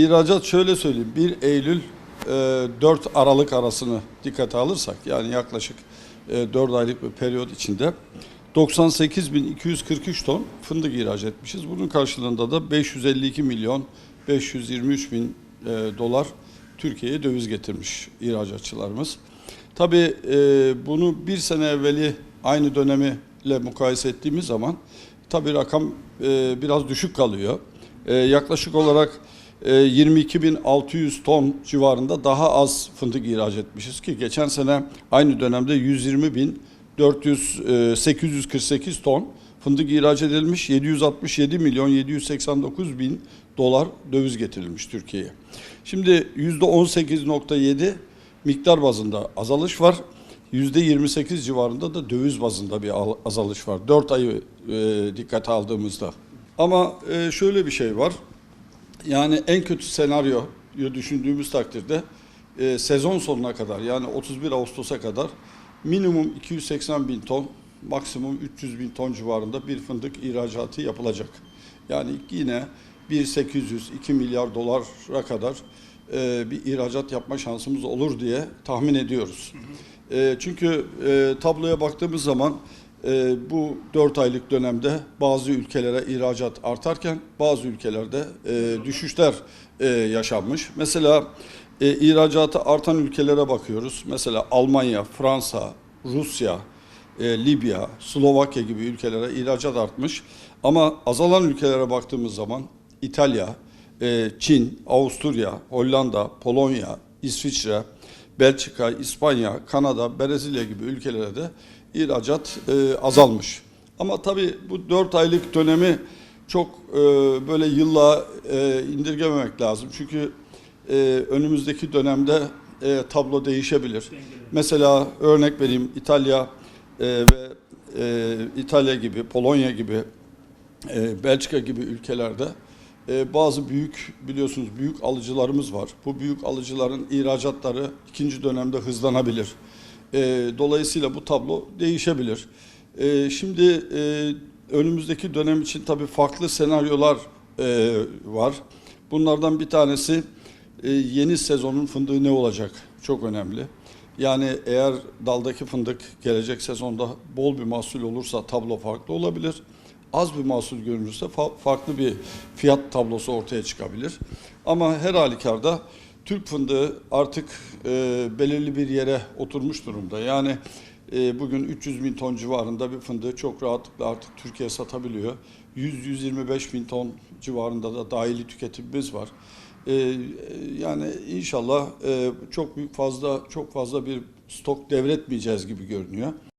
İhracat şöyle söyleyeyim 1 Eylül e, 4 Aralık arasını dikkate alırsak yani yaklaşık e, 4 aylık bir periyot içinde 98.243 ton fındık ihraç etmişiz. Bunun karşılığında da 552 milyon 523 bin e, dolar Türkiye'ye döviz getirmiş ihracatçılarımız. Tabii e, bunu bir sene evveli aynı dönemiyle mukayese ettiğimiz zaman tabii rakam e, biraz düşük kalıyor. E, yaklaşık olarak e, 22.600 ton civarında daha az fındık ihraç etmişiz ki geçen sene aynı dönemde 120.400 e, 848 ton fındık ihraç edilmiş 767 milyon 789 bin dolar döviz getirilmiş Türkiye'ye. Şimdi %18.7 miktar bazında azalış var. %28 civarında da döviz bazında bir al- azalış var. 4 ayı e, dikkate aldığımızda. Ama e, şöyle bir şey var. Yani en kötü senaryoyu düşündüğümüz takdirde e, sezon sonuna kadar yani 31 Ağustos'a kadar minimum 280 bin ton, maksimum 300 bin ton civarında bir fındık ihracatı yapılacak. Yani yine 1.800-2 milyar dolara kadar e, bir ihracat yapma şansımız olur diye tahmin ediyoruz. E, çünkü e, tabloya baktığımız zaman e, bu 4 aylık dönemde bazı ülkelere ihracat artarken bazı ülkelerde e, düşüşler e, yaşanmış. Mesela e, ihracatı artan ülkelere bakıyoruz. Mesela Almanya, Fransa, Rusya, e, Libya, Slovakya gibi ülkelere ihracat artmış. Ama azalan ülkelere baktığımız zaman İtalya, e, Çin, Avusturya, Hollanda, Polonya, İsviçre, Belçika, İspanya, Kanada, Brezilya gibi ülkelere de ihracat e, azalmış. Ama tabii bu 4 aylık dönemi çok e, böyle yılla e, indirgememek lazım. Çünkü e, önümüzdeki dönemde e, tablo değişebilir. Mesela örnek vereyim İtalya e, ve e, İtalya gibi, Polonya gibi, e, Belçika gibi ülkelerde e, bazı büyük biliyorsunuz büyük alıcılarımız var. Bu büyük alıcıların ihracatları ikinci dönemde hızlanabilir. E, dolayısıyla bu tablo değişebilir. E, şimdi e, önümüzdeki dönem için tabii farklı senaryolar e, var. Bunlardan bir tanesi e, yeni sezonun fındığı ne olacak? Çok önemli. Yani eğer daldaki fındık gelecek sezonda bol bir mahsul olursa tablo farklı olabilir. Az bir mahsul görünürse fa- farklı bir fiyat tablosu ortaya çıkabilir. Ama her halükarda Türk fındığı artık e, belirli bir yere oturmuş durumda. Yani e, bugün 300 bin ton civarında bir fındığı çok rahatlıkla artık Türkiye satabiliyor. 100-125 bin ton civarında da dahili tüketimimiz var. E, yani inşallah e, çok büyük fazla çok fazla bir stok devretmeyeceğiz gibi görünüyor.